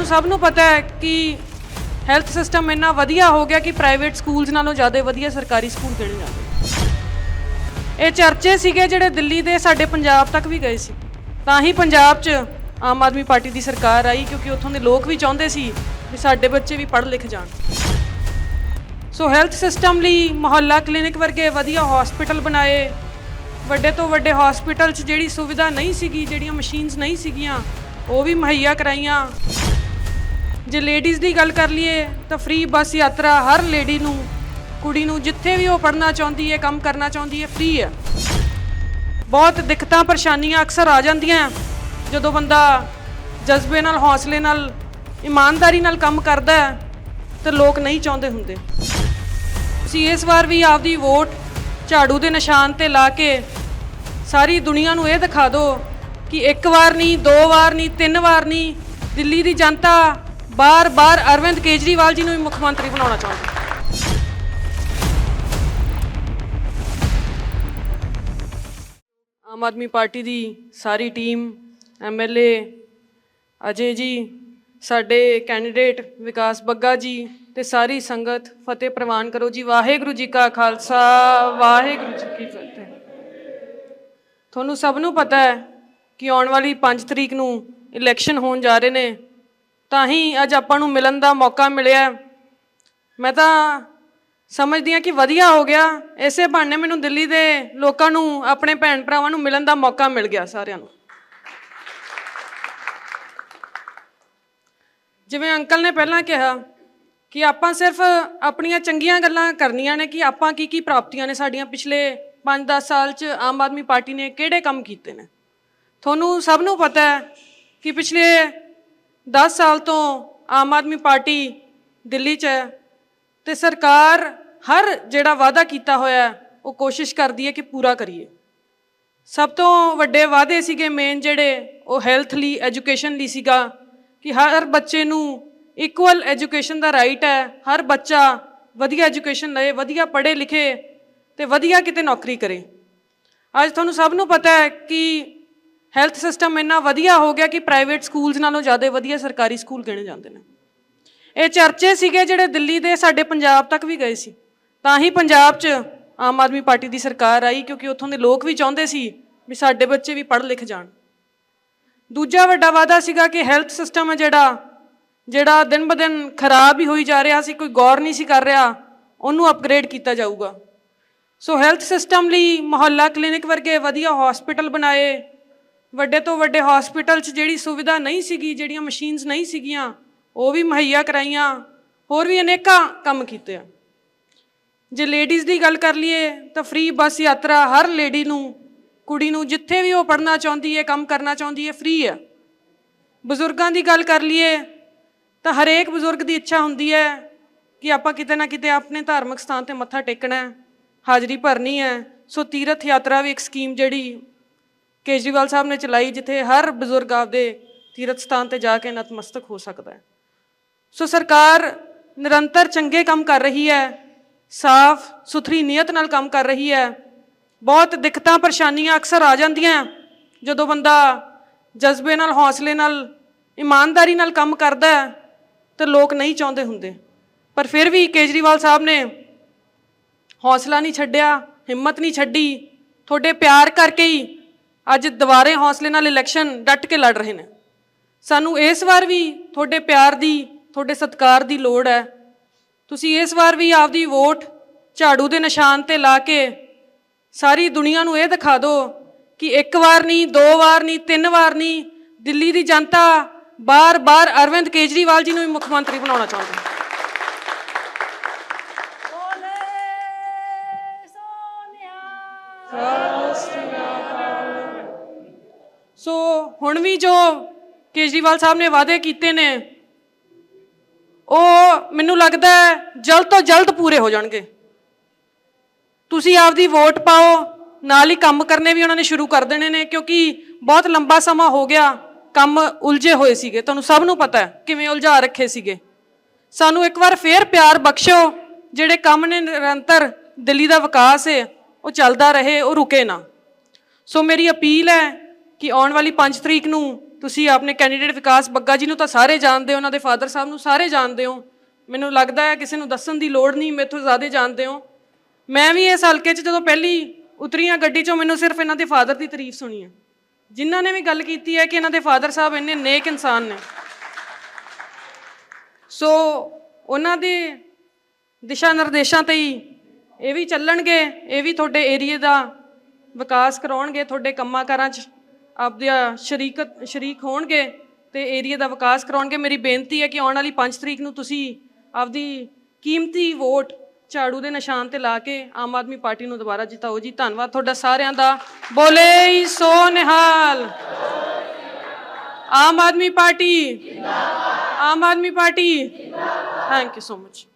ਤੁਹਾਨੂੰ ਸਭ ਨੂੰ ਪਤਾ ਹੈ ਕਿ ਹੈਲਥ ਸਿਸਟਮ ਇੰਨਾ ਵਧੀਆ ਹੋ ਗਿਆ ਕਿ ਪ੍ਰਾਈਵੇਟ ਸਕੂਲਸ ਨਾਲੋਂ ਜ਼ਿਆਦਾ ਵਧੀਆ ਸਰਕਾਰੀ ਸਕੂਲ ਕਿਹੜੇ ਜਾਂਦੇ ਇਹ ਚਰਚੇ ਸੀਗੇ ਜਿਹੜੇ ਦਿੱਲੀ ਦੇ ਸਾਡੇ ਪੰਜਾਬ ਤੱਕ ਵੀ ਗਏ ਸੀ। ਤਾਂ ਹੀ ਪੰਜਾਬ 'ਚ ਆਮ ਆਦਮੀ ਪਾਰਟੀ ਦੀ ਸਰਕਾਰ ਆਈ ਕਿਉਂਕਿ ਉੱਥੋਂ ਦੇ ਲੋਕ ਵੀ ਚਾਹੁੰਦੇ ਸੀ ਵੀ ਸਾਡੇ ਬੱਚੇ ਵੀ ਪੜ੍ਹ ਲਿਖ ਜਾਣ। ਸੋ ਹੈਲਥ ਸਿਸਟਮ ਲਈ ਮੁਹੱਲਾ ਕਲੀਨਿਕ ਵਰਗੇ ਵਧੀਆ ਹਸਪੀਟਲ ਬਣਾਏ। ਵੱਡੇ ਤੋਂ ਵੱਡੇ ਹਸਪੀਟਲ 'ਚ ਜਿਹੜੀ ਸੁਵਿਧਾ ਨਹੀਂ ਸੀਗੀ, ਜਿਹੜੀਆਂ ਮਸ਼ੀਨਸ ਨਹੀਂ ਸੀਗੀਆਂ, ਉਹ ਵੀ ਮੁਹੱਈਆ ਕਰਾਈਆਂ। ਜੇ ਲੇਡੀਜ਼ ਦੀ ਗੱਲ ਕਰ ਲਈਏ, ਤਾਂ ਫ੍ਰੀ ਬੱਸ ਯਾਤਰਾ ਹਰ ਲੇਡੀ ਨੂੰ, ਕੁੜੀ ਨੂੰ ਜਿੱਥੇ ਵੀ ਉਹ ਪੜ੍ਹਨਾ ਚਾਹੁੰਦੀ ਹੈ, ਕੰਮ ਕਰਨਾ ਚਾਹੁੰਦੀ ਹੈ ਫ੍ਰੀ ਹੈ। ਬਹੁਤ ਦਿੱਕਤਾਂ, ਪਰੇਸ਼ਾਨੀਆਂ ਅਕਸਰ ਆ ਜਾਂਦੀਆਂ। ਜਦੋਂ ਬੰਦਾ ਜਜ਼ਬੇ ਨਾਲ, ਹੌਸਲੇ ਨਾਲ, ਇਮਾਨਦਾਰੀ ਨਾਲ ਕੰਮ ਕਰਦਾ ਹੈ, ਤੇ ਲੋਕ ਨਹੀਂ ਚਾਹੁੰਦੇ ਹੁੰਦੇ। ਤੁਸੀਂ ਇਸ ਵਾਰ ਵੀ ਆਪਦੀ ਵੋਟ ਝਾੜੂ ਦੇ ਨਿਸ਼ਾਨ ਤੇ ਲਾ ਕੇ ਸਾਰੀ ਦੁਨੀਆ ਨੂੰ ਇਹ ਦਿਖਾ ਦਿਓ ਕਿ ਇੱਕ ਵਾਰ ਨਹੀਂ, ਦੋ ਵਾਰ ਨਹੀਂ, ਤਿੰਨ ਵਾਰ ਨਹੀਂ, ਦਿੱਲੀ ਦੀ ਜਨਤਾ ਬਾਰ-ਬਾਰ ਅਰਵਿੰਦ ਕੇਜਰੀਵਾਲ ਜੀ ਨੂੰ ਵੀ ਮੁੱਖ ਮੰਤਰੀ ਬਣਾਉਣਾ ਚਾਹੁੰਦੇ ਆਮ ਆਦਮੀ ਪਾਰਟੀ ਦੀ ਸਾਰੀ ਟੀਮ ਐਮਐਲਏ ਅਜੇ ਜੀ, ਸਾਡੇ ਕੈਂਡੀਡੇਟ ਵਿਕਾਸ ਬੱਗਾ ਜੀ ਤੇ ਸਾਰੀ ਸੰਗਤ ਫਤਿਹ ਪ੍ਰਵਾਨ ਕਰੋ ਜੀ। ਵਾਹਿਗੁਰੂ ਜੀ ਕਾ ਖਾਲਸਾ, ਵਾਹਿਗੁਰੂ ਜੀ ਕੀ ਫਤਿਹ। ਤੁਹਾਨੂੰ ਸਭ ਨੂੰ ਪਤਾ ਹੈ ਕਿ ਆਉਣ ਵਾਲੀ 5 ਤਰੀਕ ਨੂੰ ਇਲੈਕਸ਼ਨ ਹੋਣ ਜਾ ਰਹੇ ਨੇ। ਤਾਂ ਹੀ ਅੱਜ ਆਪਾਂ ਨੂੰ ਮਿਲਣ ਦਾ ਮੌਕਾ ਮਿਲਿਆ। ਮੈਂ ਤਾਂ ਸਮਝਦੀ ਹਾਂ ਕਿ ਵਧੀਆ ਹੋ ਗਿਆ। ਇਸੇ ਬਹਾਨੇ ਮੈਨੂੰ ਦਿੱਲੀ ਦੇ ਲੋਕਾਂ ਨੂੰ, ਆਪਣੇ ਭੈਣ ਭਰਾਵਾਂ ਨੂੰ ਮਿਲਣ ਦਾ ਮੌਕਾ ਮਿਲ ਗਿਆ ਸਾਰਿਆਂ ਨੂੰ। ਜਿਵੇਂ ਅੰਕਲ ਨੇ ਪਹਿਲਾਂ ਕਿਹਾ ਕਿ ਆਪਾਂ ਸਿਰਫ ਆਪਣੀਆਂ ਚੰਗੀਆਂ ਗੱਲਾਂ ਕਰਨੀਆਂ ਨੇ ਕਿ ਆਪਾਂ ਕੀ ਕੀ ਪ੍ਰਾਪਤੀਆਂ ਨੇ ਸਾਡੀਆਂ ਪਿਛਲੇ 5-10 ਸਾਲ 'ਚ ਆਮ ਆਦਮੀ ਪਾਰਟੀ ਨੇ ਕਿਹੜੇ ਕੰਮ ਕੀਤੇ ਨੇ। ਤੁਹਾਨੂੰ ਸਭ ਨੂੰ ਪਤਾ ਹੈ ਕਿ ਪਿਛਲੇ 10 ਸਾਲ ਤੋਂ ਆਮ ਆਦਮੀ ਪਾਰਟੀ ਦਿੱਲੀ 'ਚ ਹੈ ਤੇ ਸਰਕਾਰ ਹਰ ਜਿਹੜਾ ਵਾਅਦਾ ਕੀਤਾ ਹੋਇਆ ਉਹ ਕੋਸ਼ਿਸ਼ ਕਰਦੀ ਹੈ ਕਿ ਪੂਰਾ ਕਰੀਏ। ਸਭ ਤੋਂ ਵੱਡੇ ਵਾਅਦੇ ਸੀਗੇ ਮੇਨ ਜਿਹੜੇ, ਉਹ ਹੈਲਥ ਲਈ ਐਜੂਕੇਸ਼ਨ ਲਈ ਸੀਗਾ ਕਿ ਹਰ ਬੱਚੇ ਨੂੰ ਇਕੁਅਲ ਐਜੂਕੇਸ਼ਨ ਦਾ ਰਾਈਟ ਹੈ, ਹਰ ਬੱਚਾ ਵਧੀਆ ਐਜੂਕੇਸ਼ਨ ਲਏ, ਵਧੀਆ ਪੜ੍ਹੇ ਲਿਖੇ ਤੇ ਵਧੀਆ ਕਿਤੇ ਨੌਕਰੀ ਕਰੇ। ਅੱਜ ਤੁਹਾਨੂੰ ਸਭ ਨੂੰ ਪਤਾ ਹੈ ਕਿ ਹੈਲਥ ਸਿਸਟਮ ਇੰਨਾ ਵਧੀਆ ਹੋ ਗਿਆ ਕਿ ਪ੍ਰਾਈਵੇਟ ਸਕੂਲਸ ਨਾਲੋਂ ਜ਼ਿਆਦਾ ਵਧੀਆ ਸਰਕਾਰੀ ਸਕੂਲ ਗਿਣੇ ਜਾਂਦੇ ਨੇ। ਇਹ ਚਰਚੇ ਸੀਗੇ ਜਿਹੜੇ ਦਿੱਲੀ ਦੇ ਸਾਡੇ ਪੰਜਾਬ ਤੱਕ ਵੀ ਗਏ ਸੀ। ਤਾਂ ਹੀ ਪੰਜਾਬ 'ਚ ਆਮ ਆਦਮੀ ਪਾਰਟੀ ਦੀ ਸਰਕਾਰ ਆਈ ਕਿਉਂਕਿ ਉੱਥੋਂ ਦੇ ਲੋਕ ਵੀ ਚਾਹੁੰਦੇ ਸੀ ਵੀ ਸਾਡੇ ਬੱਚੇ ਵੀ ਪੜ੍ਹ ਲਿਖ ਜਾਣ। ਦੂਜਾ ਵੱਡਾ ਵਾਅਦਾ ਸੀਗਾ ਕਿ ਹੈਲਥ ਸਿਸਟਮ ਹੈ ਜਿਹੜਾ ਜਿਹੜਾ ਦਿਨ ਬ ਦਿਨ ਖਰਾਬ ਹੀ ਹੋਈ ਜਾ ਰਿਹਾ ਸੀ, ਕੋਈ ਗੌਰ ਨਹੀਂ ਸੀ ਕਰ ਰਿਹਾ, ਉਹਨੂੰ ਅਪਗ੍ਰੇਡ ਕੀਤਾ ਜਾਊਗਾ। ਸੋ ਹੈਲਥ ਸਿਸਟਮ ਲਈ ਮੁਹੱਲਾ ਕਲੀਨਿਕ ਵਰਗੇ ਵਧੀਆ ਹਸਪੀਟਲ ਬਣਾਏ ਵੱਡੇ ਤੋਂ ਵੱਡੇ ਹਸਪੀਟਲ 'ਚ ਜਿਹੜੀ ਸੁਵਿਧਾ ਨਹੀਂ ਸੀਗੀ, ਜਿਹੜੀਆਂ ਮਸ਼ੀਨਸ ਨਹੀਂ ਸੀਗੀਆਂ, ਉਹ ਵੀ ਮੁਹੱਈਆ ਕਰਾਈਆਂ, ਹੋਰ ਵੀ ਅਨੇਕਾਂ ਕੰਮ ਕੀਤੇ ਆ। ਜੇ ਲੇਡੀਜ਼ ਦੀ ਗੱਲ ਕਰ ਲਈਏ, ਤਾਂ ਫ੍ਰੀ ਬੱਸ ਯਾਤਰਾ ਹਰ ਲੇਡੀ ਨੂੰ, ਕੁੜੀ ਨੂੰ ਜਿੱਥੇ ਵੀ ਉਹ ਪੜ੍ਹਨਾ ਚਾਹੁੰਦੀ ਹੈ, ਕੰਮ ਕਰਨਾ ਚਾਹੁੰਦੀ ਹੈ ਫ੍ਰੀ ਹੈ। ਬਜ਼ੁਰਗਾਂ ਦੀ ਗੱਲ ਕਰ ਲਈਏ, ਤਾਂ ਹਰੇਕ ਬਜ਼ੁਰਗ ਦੀ ਇੱਛਾ ਹੁੰਦੀ ਹੈ ਕਿ ਆਪਾਂ ਕਿਤੇ ਨਾ ਕਿਤੇ ਆਪਣੇ ਧਾਰਮਿਕ ਸਥਾਨ ਤੇ ਮੱਥਾ ਟੇਕਣਾ ਹੈ, ਹਾਜ਼ਰੀ ਭਰਨੀ ਹੈ। ਸੋ ਤੀਰਥ ਯਾਤਰਾ ਵੀ ਇੱਕ ਸਕੀਮ ਜਿਹੜੀ ਕੇਜਰੀਵਾਲ ਸਾਹਿਬ ਨੇ ਚਲਾਈ ਜਿੱਥੇ ਹਰ ਬਜ਼ੁਰਗ ਆਪਦੇ ਤੀਰਥ ਸਥਾਨ ਤੇ ਜਾ ਕੇ ਨਤਮਸਤਕ ਹੋ ਸਕਦਾ ਹੈ। ਸੋ ਸਰਕਾਰ ਨਿਰੰਤਰ ਚੰਗੇ ਕੰਮ ਕਰ ਰਹੀ ਹੈ, ਸਾਫ਼, ਸੁਥਰੀ ਨੀਅਤ ਨਾਲ ਕੰਮ ਕਰ ਰਹੀ ਹੈ। ਬਹੁਤ ਦਿੱਕਤਾਂ, ਪਰੇਸ਼ਾਨੀਆਂ ਅਕਸਰ ਆ ਜਾਂਦੀਆਂ ਜਦੋਂ ਬੰਦਾ ਜਜ਼ਬੇ ਨਾਲ, ਹੌਸਲੇ ਨਾਲ, ਇਮਾਨਦਾਰੀ ਨਾਲ ਕੰਮ ਕਰਦਾ ਹੈ, ਤੇ ਲੋਕ ਨਹੀਂ ਚਾਹੁੰਦੇ ਹੁੰਦੇ। ਪਰ ਫਿਰ ਵੀ ਕੇਜਰੀਵਾਲ ਸਾਹਿਬ ਨੇ ਹੌਸਲਾ ਨਹੀਂ ਛੱਡਿਆ, ਹਿੰਮਤ ਨਹੀਂ ਛੱਡੀ, ਤੁਹਾਡੇ ਪਿਆਰ ਕਰਕੇ ਹੀ ਅੱਜ ਦੁਬਾਰੇ ਹੌਸਲੇ ਨਾਲ ਇਲੈਕਸ਼ਨ ਡਟ ਕੇ ਲੜ ਰਹੇ ਨੇ। ਸਾਨੂੰ ਇਸ ਵਾਰ ਵੀ ਤੁਹਾਡੇ ਪਿਆਰ ਦੀ ਤੁਹਾਡੇ ਸਤਿਕਾਰ ਦੀ ਲੋੜ ਹੈ। ਤੁਸੀਂ ਇਸ ਵਾਰ ਵੀ ਆਪਦੀ ਵੋਟ ਝਾੜੂ ਦੇ ਨਿਸ਼ਾਨ ਤੇ ਲਾ ਕੇ ਸਾਰੀ ਦੁਨੀਆ ਨੂੰ ਇਹ ਦਿਖਾ ਦਿਓ ਕਿ ਇੱਕ ਵਾਰ ਨਹੀਂ ਦੋ ਵਾਰ ਨਹੀਂ ਤਿੰਨ ਵਾਰ ਨਹੀਂ ਦਿੱਲੀ ਦੀ ਜਨਤਾ ਬਾਰ-ਬਾਰ ਅਰਵਿੰਦ ਕੇਜਰੀਵਾਲ ਜੀ ਨੂੰ ਵੀ ਮੁੱਖ ਮੰਤਰੀ ਬਣਾਉਣਾ ਚਾਹੁੰਦੀ ਹੈ। ਸੋ ਹੁਣ ਵੀ ਜੋ ਕੇਜਰੀਵਾਲ ਸਾਹਿਬ ਨੇ ਵਾਅਦੇ ਕੀਤੇ ਨੇ, ਉਹ ਮੈਨੂੰ ਲੱਗਦਾ ਜਲਦ ਤੋਂ ਜਲਦ ਪੂਰੇ ਹੋ ਜਾਣਗੇ। ਤੁਸੀਂ ਆਪਦੀ ਵੋਟ ਪਾਓ, ਨਾਲ ਹੀ ਕੰਮ ਕਰਨੇ ਵੀ ਉਹਨਾਂ ਨੇ ਸ਼ੁਰੂ ਕਰ ਦੇਣੇ ਨੇ, ਕਿਉਂਕਿ ਬਹੁਤ ਲੰਬਾ ਸਮਾਂ ਹੋ ਗਿਆ, ਕੰਮ ਉਲਝੇ ਹੋਏ ਸੀਗੇ। ਤੁਹਾਨੂੰ ਸਭ ਨੂੰ ਪਤਾ ਹੈ ਕਿਵੇਂ ਉਲਝਾ ਰੱਖੇ ਸੀਗੇ। ਸਾਨੂੰ ਇੱਕ ਵਾਰ ਫੇਰ ਪਿਆਰ ਬਖਸ਼ੋ ਜਿਹੜੇ ਕੰਮ ਨੇ ਨਿਰੰਤਰ, ਦਿੱਲੀ ਦਾ ਵਿਕਾਸ ਹੈ ਉਹ ਚੱਲਦਾ ਰਹੇ, ਉਹ ਰੁਕੇ ਨਾ। ਸੋ ਮੇਰੀ ਅਪੀਲ ਹੈ ਕਿ ਆਉਣ ਵਾਲੀ 5 ਤਰੀਕ ਨੂੰ ਤੁਸੀਂ ਆਪਣੇ ਕੈਂਡੀਡੇਟ ਵਿਕਾਸ ਬੱਗਾ ਜੀ ਨੂੰ ਤਾਂ ਸਾਰੇ ਜਾਣਦੇ ਹੋ, ਉਹਨਾਂ ਦੇ ਫਾਦਰ ਸਾਹਿਬ ਨੂੰ ਸਾਰੇ ਜਾਣਦੇ ਹੋ। ਮੈਨੂੰ ਲੱਗਦਾ ਹੈ ਕਿਸੇ ਨੂੰ ਦੱਸਣ ਦੀ ਲੋੜ ਨਹੀਂ, ਮੇਥੋਂ ਜ਼ਿਆਦਾ ਜਾਣਦੇ ਹੋ। ਮੈਂ ਵੀ ਇਸ ਹਲਕੇ 'ਚ ਜਦੋਂ ਪਹਿਲੀ ਉਤਰੀਆਂ ਗੱਡੀ 'ਚੋਂ ਮੈਨੂੰ ਸਿਰਫ ਇਹਨਾਂ ਦੇ ਫਾਦਰ ਦੀ ਤਾਰੀਫ ਸੁਣੀ ਹੈ। ਜਿਨ੍ਹਾਂ ਨੇ ਵੀ ਗੱਲ ਕੀਤੀ ਹੈ ਕਿ ਇਹਨਾਂ ਦੇ ਫਾਦਰ ਸਾਹਿਬ ਇੰਨੇ ਨੇਕ ਇਨਸਾਨ ਨੇ। ਸੋ ਉਹਨਾਂ ਦੇ ਦਿਸ਼ਾ ਨਿਰਦੇਸ਼ਾਂ ਤੇ ਹੀ ਇਹ ਵੀ ਚੱਲਣਗੇ, ਇਹ ਵੀ ਤੁਹਾਡੇ ਏਰੀਏ ਦਾ ਵਿਕਾਸ ਕਰਾਉਣਗੇ, ਤੁਹਾਡੇ ਕੰਮਾਂ ਕਾਰਾਂ 'ਚ। ਆਪਦੇ ਸ਼ਰੀਕਤ ਸ਼ਰੀਕ ਹੋਣਗੇ ਤੇ ਏਰੀਏ ਦਾ ਵਿਕਾਸ ਕਰਾਉਣਗੇ। ਮੇਰੀ ਬੇਨਤੀ ਹੈ ਕਿ ਆਉਣ ਵਾਲੀ 5 ਤਰੀਕ ਨੂੰ ਤੁਸੀਂ ਆਪਦੀ ਕੀਮਤੀ ਵੋਟ ਝਾੜੂ ਦੇ ਨਿਸ਼ਾਨ ਤੇ ਲਾ ਕੇ ਆਮ ਆਦਮੀ ਪਾਰਟੀ ਨੂੰ ਦੁਬਾਰਾ ਜਿਤਾਓ ਜੀ। ਧੰਨਵਾਦ ਤੁਹਾਡਾ ਸਾਰਿਆਂ ਦਾ। ਬੋਲੇ ਸੋ ਨਿਹਾਲ। ਆਮ ਆਦਮੀ ਪਾਰਟੀ। ਜਿੰਦਾਬਾਦ ਆਮ ਆਦਮੀ ਪਾਰਟੀ। ਜਿੰਦਾਬਾਦ ਥੈਂਕ ਯੂ ਸੋ ਮਚ